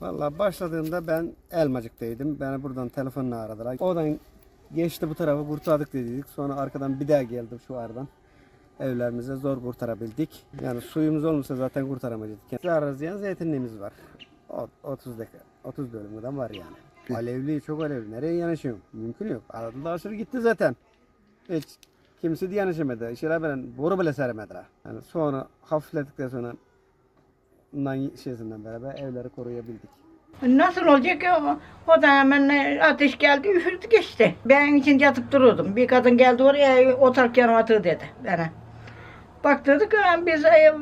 Valla başladığında ben Elmacık'taydım. Beni buradan telefonla aradılar. Oradan geçti bu tarafa kurtardık dedik. Sonra arkadan bir daha geldi şu aradan. Evlerimize zor kurtarabildik. Yani suyumuz olmasa zaten kurtaramayacaktık. Zarar ziyan zeytinliğimiz var. O- 30 dakika, 30 bölümden var yani. Alevli, çok alevli. Nereye yanaşıyorum? Mümkün yok. Aradılar aşırı gitti zaten. Hiç kimse de yanaşamadı. İşte ben boru bile seremediler. Yani sonra hafiflettikten sonra bundan şeysinden beraber evleri koruyabildik. Nasıl olacak ki o, o da hemen ateş geldi üfürdü geçti. Ben için yatıp duruyordum. Bir kadın geldi oraya oturup yanıma tığ dedi bana. Baktırdık biz e,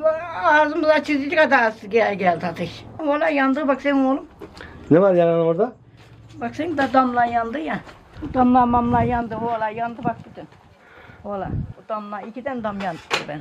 ağzımızı açıcı kadar gel, geldi ateş. Ola yandı bak senin oğlum. Ne var yanan orada? Bak senin de damla yandı ya. Damla mamla yandı ola yandı bak bütün. Ola o damla iki tane dam yandı ben.